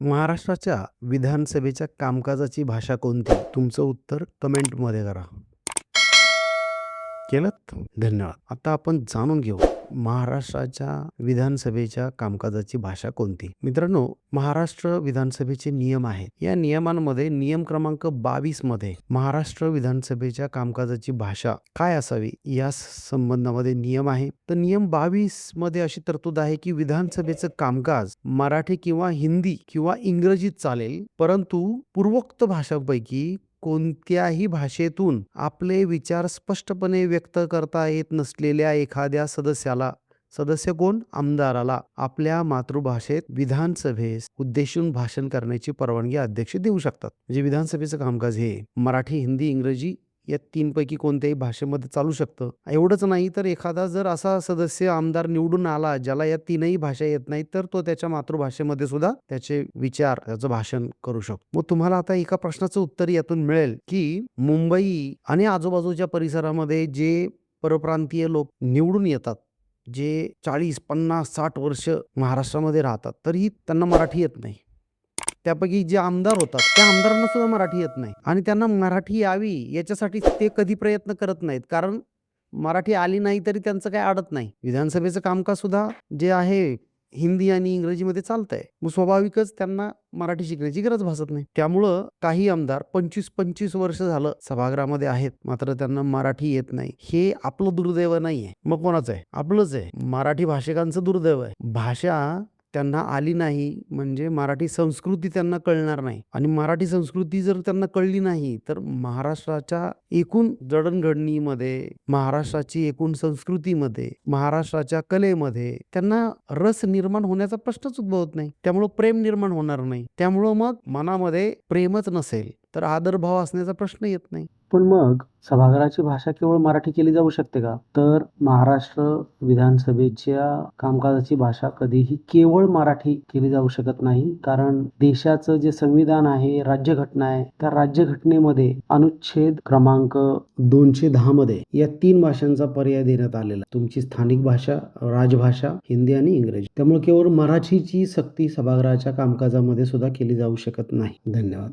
महाराष्ट्राच्या विधानसभेच्या कामकाजाची भाषा कोणती? तुमचं उत्तर कमेंटमध्ये करा. केलं धन्यवाद. आता आपण जाणून घेऊ. महाराष्ट्राच्या विधानसभेच्या कामकाजाची भाषा कोणती? मित्रांनो महाराष्ट्र विधानसभेचे नियम आहेत. या नियमांमध्ये नियम क्रमांक बावीसमध्ये महाराष्ट्र विधानसभेच्या कामकाजाची भाषा काय असावी? या संबंधामध्ये नियम आहे. तर नियम बावीसमध्ये अशी तरतूद आहे की विधानसभेचं कामकाज मराठी किंवा हिंदी किंवा इंग्रजीत चालेल परंतु पूर्वोक्त भाषांपैकी कोणत्याही भाषेतून आपले विचार स्पष्टपणे व्यक्त करता येत नसलेल्या एखाद्या सदस्याला. सदस्य कोण? आमदाराला. आपल्या मातृभाषेत विधानसभेस उद्देशून भाषण करण्याची परवानगी अध्यक्ष देऊ शकतात. म्हणजे विधानसभेचं कामकाज हे मराठी हिंदी इंग्रजी या तीनपैकी कोणत्याही भाषेमध्ये चालू शकतं. एवढंच नाही तर एखादा जर असा सदस्य आमदार निवडून आला ज्याला या तीनही भाषा येत नाही तर तो त्याच्या मातृभाषेमध्ये सुद्धा त्याचे विचार त्याचं भाषण करू शकतो. मग तुम्हाला आता एका प्रश्नाचं उत्तर यातून मिळेल की मुंबई आणि आजूबाजूच्या परिसरामध्ये जे परप्रांतीय लोक निवडून येतात जे चाळीस पन्नास साठ वर्ष महाराष्ट्रामध्ये राहतात तरीही त्यांना मराठी येत नाही. त्यापैकी जे आमदार होतात त्या आमदारांना सुद्धा मराठी येत नाही. आणि त्यांना मराठी यावी याच्यासाठी ते कधी प्रयत्न करत नाहीत. कारण मराठी आली नाही तरी त्यांचं काही अडत नाही. विधानसभेचं कामकाज सुद्धा जे आहे हिंदी आणि इंग्रजीमध्ये चालतंय. मग स्वाभाविकच त्यांना मराठी शिकण्याची गरज भासत नाही. त्यामुळं काही आमदार पंचवीस पंचवीस वर्ष झालं सभागृहामध्ये आहेत. मात्र त्यांना मराठी येत नाही. हे आपलं दुर्दैव नाहीये. मग कोणाचं आहे? आपलंच आहे. मराठी भाषिकांचं दुर्दैव आहे. भाषा त्यांना आली नाही म्हणजे मराठी संस्कृती त्यांना कळणार नाही. आणि मराठी संस्कृती जर त्यांना कळली नाही तर महाराष्ट्राच्या एकूण जडणघडणीमध्ये महाराष्ट्राची एकूण संस्कृतीमध्ये महाराष्ट्राच्या कलेमध्ये त्यांना रस निर्माण होण्याचा प्रश्नच उद्भवत नाही. त्यामुळं प्रेम निर्माण होणार नाही. त्यामुळं मग मनामध्ये प्रेमच नसेल. तर आदरभाव असण्याचा प्रश्न येत नाही. पण मग सभागृहाची भाषा केवळ मराठी केली जाऊ शकते का? तर महाराष्ट्र विधानसभेच्या कामकाजाची भाषा कधीही केवळ मराठी केली जाऊ शकत नाही. कारण देशाचं जे संविधान आहे राज्यघटना आहे त्या राज्यघटनेमध्ये अनुच्छेद क्रमांक दोनशे दहा मध्ये या तीन भाषांचा पर्याय देण्यात आलेला तुमची स्थानिक भाषा राजभाषा हिंदी आणि इंग्रजी. त्यामुळे केवळ मराठीची सक्ती सभागृहाच्या कामकाजामध्ये सुद्धा केली जाऊ शकत नाही. धन्यवाद.